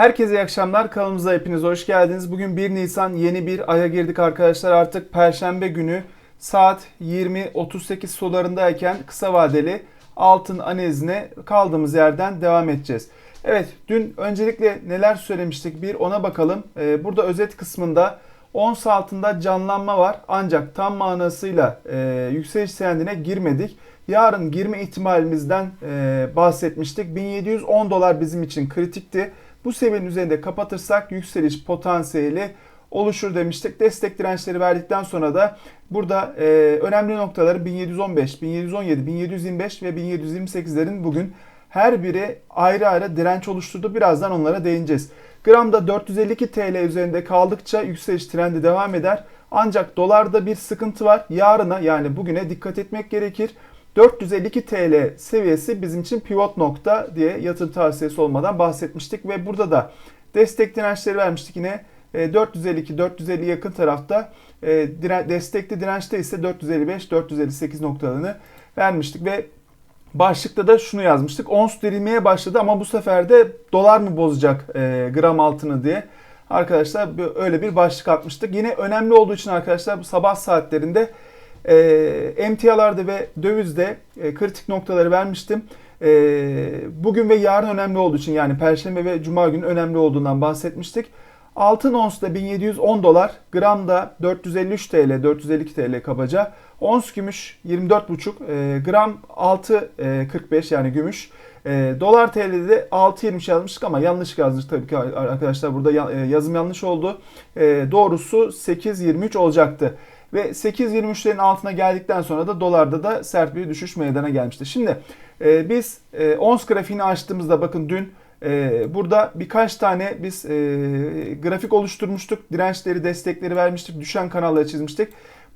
Herkese iyi akşamlar. Kanalımıza hepiniz hoş geldiniz. Bugün 1 Nisan yeni bir aya girdik arkadaşlar. Artık Perşembe günü saat 20.38 sularındayken kısa vadeli altın analizine kaldığımız yerden devam edeceğiz. Evet dün öncelikle neler söylemiştik bir ona bakalım. Ee, burada özet kısmında ons altında canlanma var ancak tam manasıyla e, yükseliş trendine girmedik. Yarın girme ihtimalimizden e, bahsetmiştik. 1710 dolar bizim için kritikti. Bu seviyenin üzerinde kapatırsak yükseliş potansiyeli oluşur demiştik. Destek dirençleri verdikten sonra da burada e, önemli noktaları 1715, 1717, 1725 ve 1728'lerin bugün her biri ayrı ayrı direnç oluşturdu. Birazdan onlara değineceğiz. Gramda 452 TL üzerinde kaldıkça yükseliş trendi devam eder. Ancak dolarda bir sıkıntı var. Yarına yani bugüne dikkat etmek gerekir. 452 TL seviyesi bizim için pivot nokta diye yatırım tavsiyesi olmadan bahsetmiştik ve burada da destek dirençleri vermiştik yine 452-450 yakın tarafta e, destekli dirençte ise 455-458 noktalarını vermiştik ve başlıkta da şunu yazmıştık. Ons dirilmeye başladı ama bu sefer de dolar mı bozacak e, gram altını diye. Arkadaşlar öyle bir başlık atmıştık. Yine önemli olduğu için arkadaşlar sabah saatlerinde e, emtialarda ve dövizde e, kritik noktaları vermiştim. E, bugün ve yarın önemli olduğu için yani Perşembe ve Cuma günü önemli olduğundan bahsetmiştik. Altın ons 1710 dolar, gram da 453 TL, 452 TL kabaca. Ons gümüş 24,5, e, gram 6.45 yani gümüş. E, dolar TL'de de 6.20 yazmıştık ama yanlış yazdık tabii ki arkadaşlar burada e, yazım yanlış oldu. E, doğrusu 8.23 olacaktı. Ve 8.23'lerin altına geldikten sonra da dolarda da sert bir düşüş meydana gelmişti. Şimdi e, biz e, ons grafiğini açtığımızda bakın dün e, burada birkaç tane biz e, grafik oluşturmuştuk. Dirençleri, destekleri vermiştik. Düşen kanalları çizmiştik.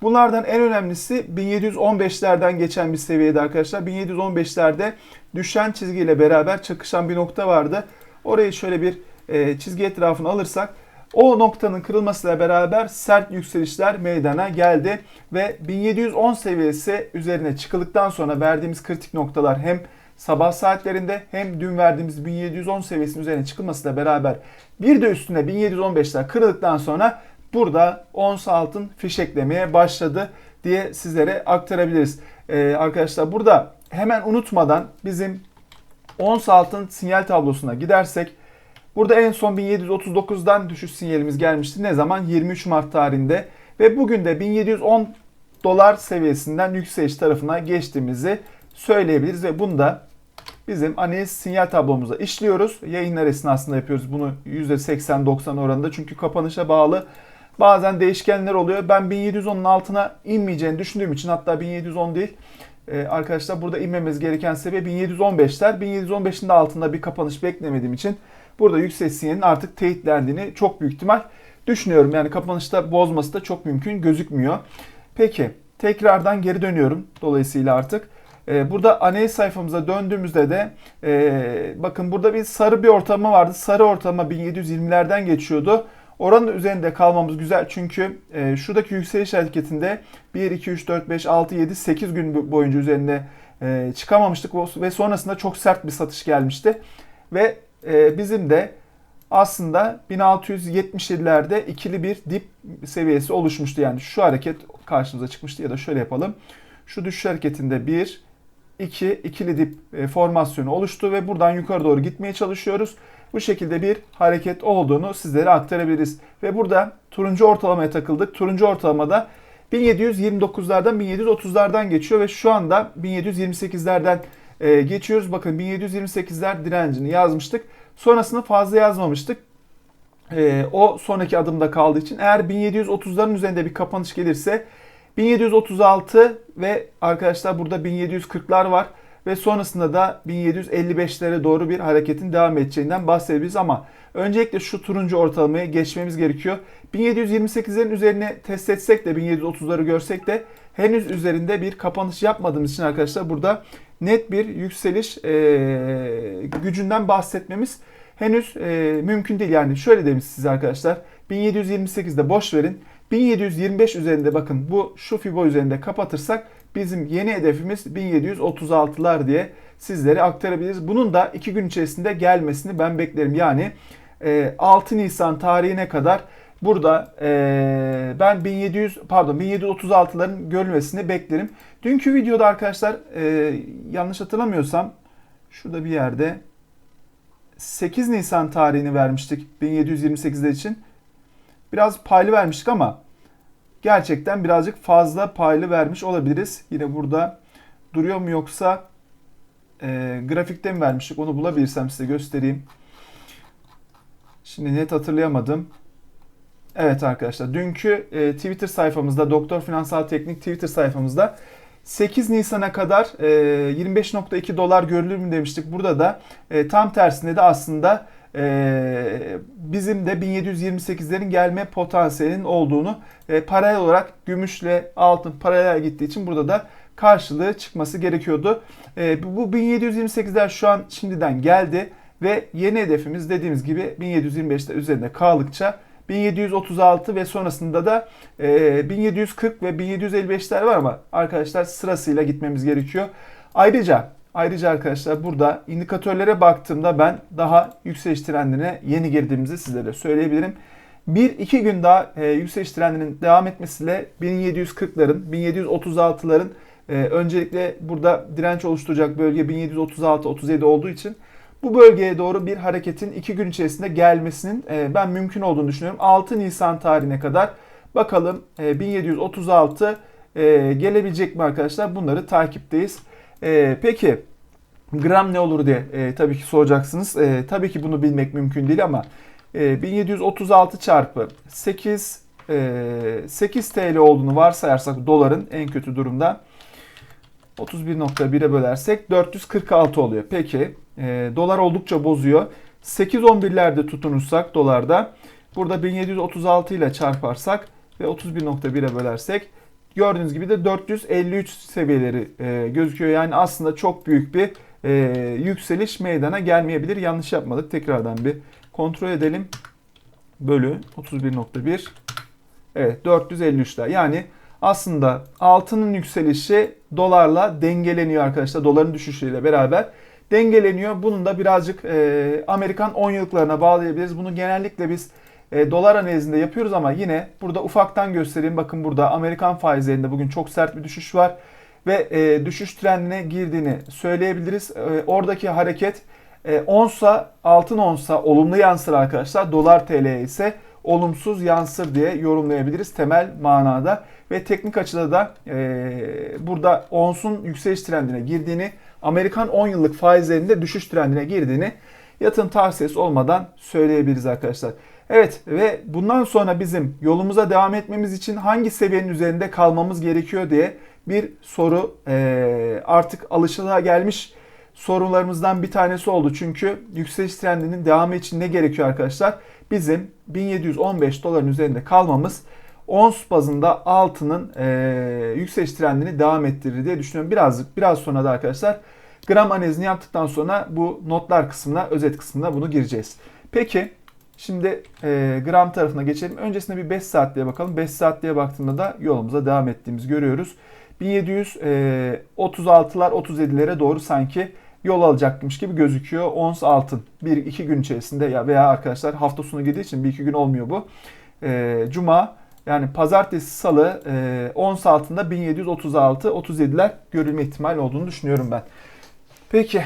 Bunlardan en önemlisi 1715'lerden geçen bir seviyede arkadaşlar. 1715'lerde düşen çizgiyle beraber çakışan bir nokta vardı. Orayı şöyle bir e, çizgi etrafını alırsak o noktanın kırılmasıyla beraber sert yükselişler meydana geldi ve 1710 seviyesi üzerine çıkıldıktan sonra verdiğimiz kritik noktalar hem sabah saatlerinde hem dün verdiğimiz 1710 seviyesinin üzerine çıkılmasıyla beraber bir de üstüne 1715'ler kırıldıktan sonra burada ons altın fişeklemeye başladı diye sizlere aktarabiliriz. Ee, arkadaşlar burada hemen unutmadan bizim ons altın sinyal tablosuna gidersek Burada en son 1739'dan düşüş sinyalimiz gelmişti. Ne zaman? 23 Mart tarihinde. Ve bugün de 1710 dolar seviyesinden yükseliş tarafına geçtiğimizi söyleyebiliriz. Ve bunu da bizim analiz sinyal tablomuza işliyoruz. Yayınlar esnasında yapıyoruz bunu %80-90 oranında. Çünkü kapanışa bağlı bazen değişkenler oluyor. Ben 1710'un altına inmeyeceğini düşündüğüm için hatta 1710 değil ee, arkadaşlar burada inmemiz gereken seviye 1715'ler. 1715'in de altında bir kapanış beklemediğim için burada yüksek sinyalin artık teyitlendiğini çok büyük ihtimal düşünüyorum. Yani kapanışta bozması da çok mümkün gözükmüyor. Peki tekrardan geri dönüyorum dolayısıyla artık. Ee, burada analiz sayfamıza döndüğümüzde de e, bakın burada bir sarı bir ortalama vardı. Sarı ortalama 1720'lerden geçiyordu. Oranın üzerinde kalmamız güzel çünkü e, şuradaki yükseliş hareketinde 1, 2, 3, 4, 5, 6, 7, 8 gün boyunca üzerinde e, çıkamamıştık ve sonrasında çok sert bir satış gelmişti. Ve e, bizim de aslında 1677'lerde ikili bir dip seviyesi oluşmuştu. Yani şu hareket karşımıza çıkmıştı ya da şöyle yapalım. Şu düşüş hareketinde bir, iki ikili dip e, formasyonu oluştu ve buradan yukarı doğru gitmeye çalışıyoruz. Bu şekilde bir hareket olduğunu sizlere aktarabiliriz. Ve burada turuncu ortalamaya takıldık. Turuncu ortalamada 1729'lardan 1730'lardan geçiyor ve şu anda 1728'lerden e, geçiyoruz. Bakın 1728'ler direncini yazmıştık. Sonrasında fazla yazmamıştık. E, o sonraki adımda kaldığı için eğer 1730'ların üzerinde bir kapanış gelirse 1736 ve arkadaşlar burada 1740'lar var ve sonrasında da 1755'lere doğru bir hareketin devam edeceğinden bahsedebiliriz ama öncelikle şu turuncu ortalamayı geçmemiz gerekiyor. 1728'lerin üzerine test etsek de 1730'ları görsek de henüz üzerinde bir kapanış yapmadığımız için arkadaşlar burada net bir yükseliş e, gücünden bahsetmemiz henüz e, mümkün değil. Yani şöyle demiş size arkadaşlar 1728'de boş verin. 1725 üzerinde bakın bu şu FIBO üzerinde kapatırsak bizim yeni hedefimiz 1736'lar diye sizlere aktarabiliriz. Bunun da 2 gün içerisinde gelmesini ben beklerim. Yani e, 6 Nisan tarihine kadar burada e, ben 1700 pardon 1736'ların görülmesini beklerim. Dünkü videoda arkadaşlar e, yanlış hatırlamıyorsam şurada bir yerde 8 Nisan tarihini vermiştik 1728'de için. Biraz paylı vermiştik ama gerçekten birazcık fazla paylı vermiş olabiliriz. Yine burada duruyor mu yoksa e, grafikte mi vermiştik onu bulabilirsem size göstereyim. Şimdi net hatırlayamadım. Evet arkadaşlar dünkü e, Twitter sayfamızda Doktor Finansal Teknik Twitter sayfamızda 8 Nisan'a kadar e, 25.2 dolar görülür mü demiştik. Burada da e, tam tersinde de aslında e, bizim de 1728'lerin gelme potansiyelinin olduğunu e, paralel olarak gümüşle altın paralel gittiği için burada da karşılığı çıkması gerekiyordu. E, bu 1728'ler şu an şimdiden geldi ve yeni hedefimiz dediğimiz gibi 1725'ler üzerinde kaldıkça 1736 ve sonrasında da e, 1740 ve 1755'ler var ama arkadaşlar sırasıyla gitmemiz gerekiyor. Ayrıca ayrıca arkadaşlar burada indikatörlere baktığımda ben daha yükseliş trendine yeni girdiğimizi sizlere söyleyebilirim. Bir iki gün daha e, yükseliş trendinin devam etmesiyle 1740'ların 1736'ların e, öncelikle burada direnç oluşturacak bölge 1736-37 olduğu için bu bölgeye doğru bir hareketin 2 gün içerisinde gelmesinin e, ben mümkün olduğunu düşünüyorum. 6 Nisan tarihine kadar bakalım e, 1736 e, gelebilecek mi arkadaşlar? Bunları takipteyiz. E, peki gram ne olur diye e, tabii ki soracaksınız. E, tabii ki bunu bilmek mümkün değil ama e, 1736 çarpı 8 e, 8 TL olduğunu varsayarsak doların en kötü durumda 31.1'e bölersek 446 oluyor. Peki e, dolar oldukça bozuyor. 8.11'lerde tutunursak dolarda burada 1736 ile çarparsak ve 31.1'e bölersek gördüğünüz gibi de 453 seviyeleri e, gözüküyor. Yani aslında çok büyük bir e, yükseliş meydana gelmeyebilir. Yanlış yapmadık. Tekrardan bir kontrol edelim. Bölü 31.1 Evet 453'ler. Yani aslında altının yükselişi dolarla dengeleniyor arkadaşlar. Doların düşüşüyle beraber dengeleniyor. Bunun da birazcık e, Amerikan 10 yıllıklarına bağlayabiliriz. Bunu genellikle biz e, dolar analizinde yapıyoruz ama yine burada ufaktan göstereyim. Bakın burada Amerikan faizlerinde bugün çok sert bir düşüş var ve e, düşüş trendine girdiğini söyleyebiliriz. E, oradaki hareket e, onsa altın onsa olumlu yansır arkadaşlar. Dolar TL ise olumsuz yansır diye yorumlayabiliriz temel manada. Ve teknik açıda da e, burada onsun yükseliş trendine girdiğini, Amerikan 10 yıllık faizlerinde düşüş trendine girdiğini yatın tavsiyesi olmadan söyleyebiliriz arkadaşlar. Evet ve bundan sonra bizim yolumuza devam etmemiz için hangi seviyenin üzerinde kalmamız gerekiyor diye bir soru e, artık alışılığa gelmiş sorularımızdan bir tanesi oldu. Çünkü yükseliş trendinin devamı için ne gerekiyor arkadaşlar? Bizim 1715 doların üzerinde kalmamız ons bazında altının e, yükseliş trendini devam ettirir diye düşünüyorum. Birazcık biraz sonra da arkadaşlar gram analizini yaptıktan sonra bu notlar kısmına, özet kısmına bunu gireceğiz. Peki şimdi e, gram tarafına geçelim. Öncesinde bir 5 saatliğe bakalım. 5 saatliğe baktığımda da yolumuza devam ettiğimizi görüyoruz. 1736'lar 37'lere doğru sanki yol alacakmış gibi gözüküyor. Ons altın 1-2 gün içerisinde ya veya arkadaşlar hafta sonu girdiği için 1-2 gün olmuyor bu. E, Cuma yani pazartesi salı e, ons altında 1736-37'ler görülme ihtimali olduğunu düşünüyorum ben. Peki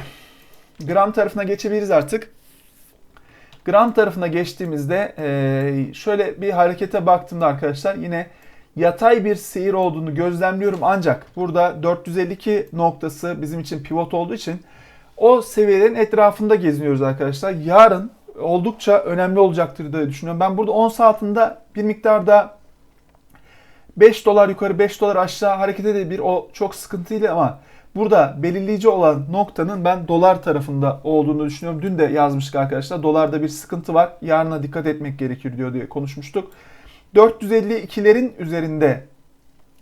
gram tarafına geçebiliriz artık. Gram tarafına geçtiğimizde e, şöyle bir harekete baktığımda arkadaşlar yine yatay bir seyir olduğunu gözlemliyorum. Ancak burada 452 noktası bizim için pivot olduğu için o seviyelerin etrafında geziniyoruz arkadaşlar. Yarın oldukça önemli olacaktır diye düşünüyorum. Ben burada ons altında bir miktarda 5 dolar yukarı 5 dolar aşağı hareket edebilir. O çok sıkıntıyla ama burada belirleyici olan noktanın ben dolar tarafında olduğunu düşünüyorum. Dün de yazmıştık arkadaşlar. Dolarda bir sıkıntı var. Yarına dikkat etmek gerekir diyor diye konuşmuştuk. 452'lerin üzerinde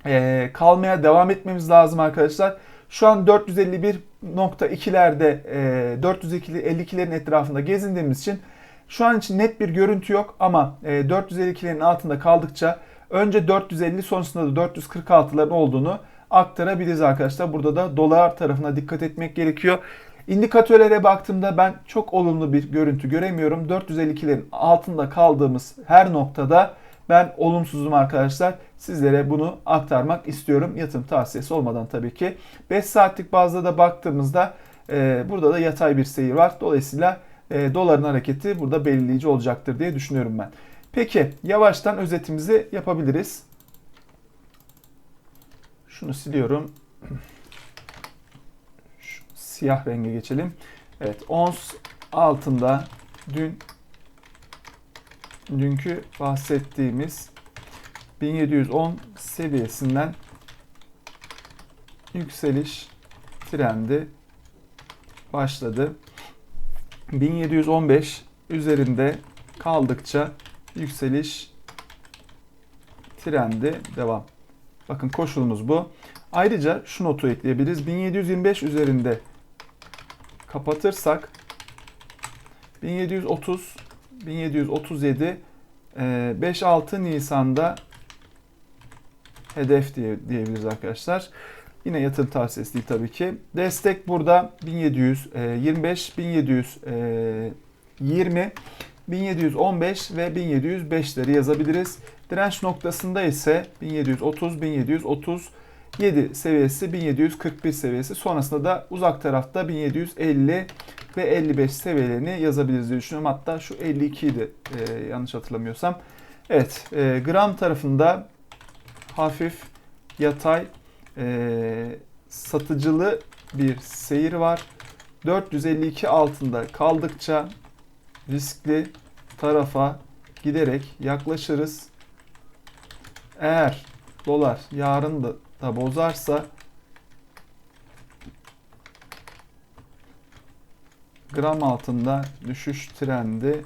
e, kalmaya devam etmemiz lazım arkadaşlar. Şu an 451.2'lerde e, 452'lerin etrafında gezindiğimiz için şu an için net bir görüntü yok ama e, 452'lerin altında kaldıkça önce 450 sonrasında da 446'ların olduğunu aktarabiliriz arkadaşlar. Burada da dolar tarafına dikkat etmek gerekiyor. İndikatörlere baktığımda ben çok olumlu bir görüntü göremiyorum. 452'lerin altında kaldığımız her noktada ben olumsuzum arkadaşlar. Sizlere bunu aktarmak istiyorum. Yatırım tavsiyesi olmadan tabii ki. 5 saatlik bazda da baktığımızda e, burada da yatay bir seyir var. Dolayısıyla e, doların hareketi burada belirleyici olacaktır diye düşünüyorum ben. Peki yavaştan özetimizi yapabiliriz. Şunu siliyorum. Şu siyah renge geçelim. Evet ons altında dün dünkü bahsettiğimiz 1710 seviyesinden yükseliş trendi başladı. 1715 üzerinde kaldıkça yükseliş trendi devam. Bakın koşulumuz bu. Ayrıca şu notu ekleyebiliriz. 1725 üzerinde kapatırsak 1730 1737 5-6 Nisan'da hedef diye, diyebiliriz arkadaşlar. Yine yatırım tavsiyesi değil tabii ki. Destek burada 1725, 1720, 1715 ve 1705'leri yazabiliriz. Direnç noktasında ise 1730, 1737 seviyesi, 1741 seviyesi. Sonrasında da uzak tarafta 1750 ve 55 seviyelerini yazabiliriz diye düşünüyorum. Hatta şu 52 idi e, yanlış hatırlamıyorsam. Evet, e, gram tarafında hafif yatay e, satıcılı bir seyir var. 452 altında kaldıkça riskli tarafa giderek yaklaşırız. Eğer dolar yarın da, da bozarsa gram altında düşüş trendi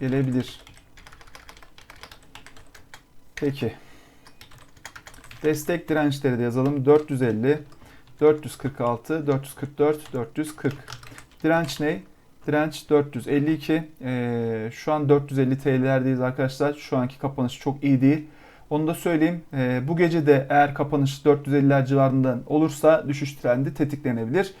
gelebilir. Peki. Destek dirençleri de yazalım. 450, 446, 444, 440. Direnç ne? Direnç 452. Ee, şu an 450 TL'lerdeyiz arkadaşlar. Şu anki kapanış çok iyi değil. Onu da söyleyeyim. Ee, bu gece de eğer kapanış 450'ler civarından olursa düşüş trendi tetiklenebilir.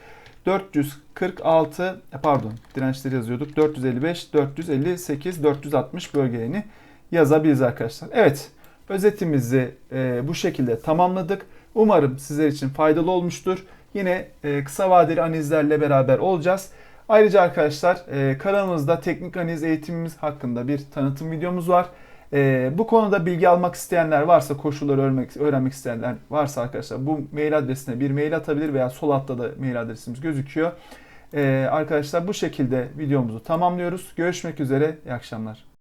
446 e, pardon dirençleri yazıyorduk. 455, 458, 460 bölgelerini yazabiliriz arkadaşlar. Evet özetimizi e, bu şekilde tamamladık. Umarım sizler için faydalı olmuştur. Yine e, kısa vadeli analizlerle beraber olacağız. Ayrıca arkadaşlar e, kanalımızda teknik analiz eğitimimiz hakkında bir tanıtım videomuz var. E, bu konuda bilgi almak isteyenler varsa, koşulları öğrenmek, öğrenmek isteyenler varsa arkadaşlar bu mail adresine bir mail atabilir veya sol altta da mail adresimiz gözüküyor. E, arkadaşlar bu şekilde videomuzu tamamlıyoruz. Görüşmek üzere, iyi akşamlar.